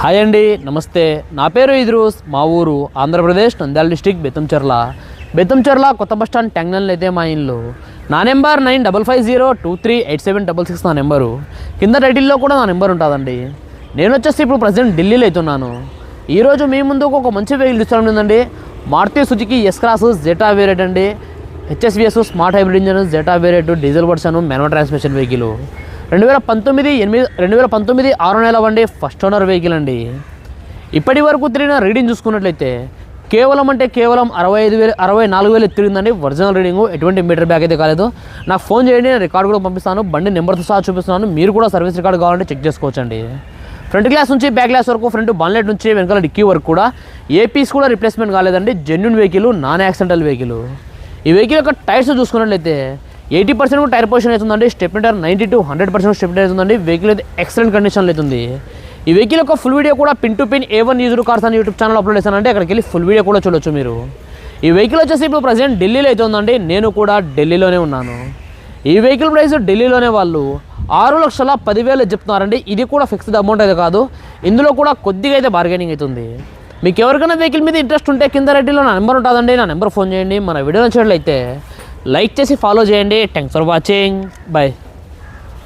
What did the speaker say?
Hi అండి నమస్తే. నా పేరు ఇద్రూస్ మా ఊరు ఆంధ్రప్రదేశ్ నంద్యాల డిస్టిక్ బెత్తంచెర్ల. బెత్తంచెర్ల కొత్త బస్ స్టాండ్ ట్యాంగ్నల్ అయితే మా ఇల్లు. నా number nine double five zero two three eight seven double six నా నెంబరు. కింద టైటిల్లో కూడా నా నెంబర్ ఉంటుందండి. నేను వచ్చేసి ఇప్పుడు ప్రజెంట్ ఢిల్లీలో అవుతున్నాను. ఈరోజు మీ ముందుకు ఒక మంచి వెహికల్ తీసుకోవడం ఉందండి. Maruti Suzuki S Cross Zeta variant అండి. HSVS smart hybrid engine Zeta variant diesel version manual transmission vehicle రెండు వేల పంతొమ్మిది ఎనిమిది రెండు వేల పంతొమ్మిది ఆరు నెల వండి ఫస్ట్ ఓనర్ వెహికల్ అండి. ఇప్పటి వరకు తిరిగిన రీడింగ్ చూసుకున్నట్లయితే కేవలం అంటే కేవలం అరవై ఐదు వేలు అరవై నాలుగు వేలు తిరిగిందండి. ఒరిజినల్ రీడింగ్ ఎటువంటి మీటర్ బ్యాక్ అయితే కాలేదు. నాకు ఫోన్ చేయండి నేను రికార్డు కూడా పంపిస్తాను బండి నెంబర్తో సహా చూపిస్తున్నాను. మీరు కూడా సర్వీస్ రికార్డు కావాలంటే చెక్ చేసుకోవచ్చండి. ఫ్రంట్ గ్లాస్ నుంచి బ్యాక్ గ్లాస్ వరకు ఫ్రంట్ బాన్లెట్ నుంచి వెనకాల డిక్కీ వరకు కూడా ఏ పీస్ కూడా రిప్లేస్మెంట్ కాలేదండి. Genuine vehicle non accidental vehicle. ఈ వెహికల్ యొక్క టైర్స్ చూసుకున్నట్లయితే ఎయిటీ పర్సెంట్ కూడా టైర్ పొజిషన్ అవుతుందండి. స్టెప్నిటర్ నైంటీ టు హండ్రెడ్ పర్సెంట్ స్టెప్ అవుతుందండి. వెహికల్ అయితే ఎక్సలెంట్ కండిషన్లో అవుతుంది. ఈ వెహికల్ యొక్క ఫుల్ వీడియో కూడా pin to pin A one user cars అని యూట్యూబ్ ఛానల్ అప్లోడ్ చేశానంటే అక్కడికి వెళ్ళి ఫుల్ వీడియో కూడా చూడొచ్చు మీరు. ఈ వెహికల్ వచ్చేసి ఇప్పుడు ప్రజెంట్ ఢిల్లీలో అవుతుందండి. నేను కూడా ఢిల్లీలోనే ఉన్నాను. ఈ వెహికల్ ప్రైస్ ఢిల్లీలోనే వాళ్ళు ఆరు లక్షల పదివేలు చెప్తున్నారండి. ఇది కూడా ఫిక్స్డ్ అమౌంట్ అయితే కాదు. ఇందులో కూడా కొద్దిగా అయితే బార్గెనింగ్ అవుతుంది. మీకు ఎవరికైనా వెహికల్ మీద ఇంట్రెస్ట్ ఉంటే కింద రెడ్డిలో నా నెంబర్ ఉంటుందండి. నా నెంబర్ ఫోన్ చేయండి. మన వీడియో నచ్చినట్లయితే లైక్ చేసి ఫాలో చేయండి. Thanks for watching bye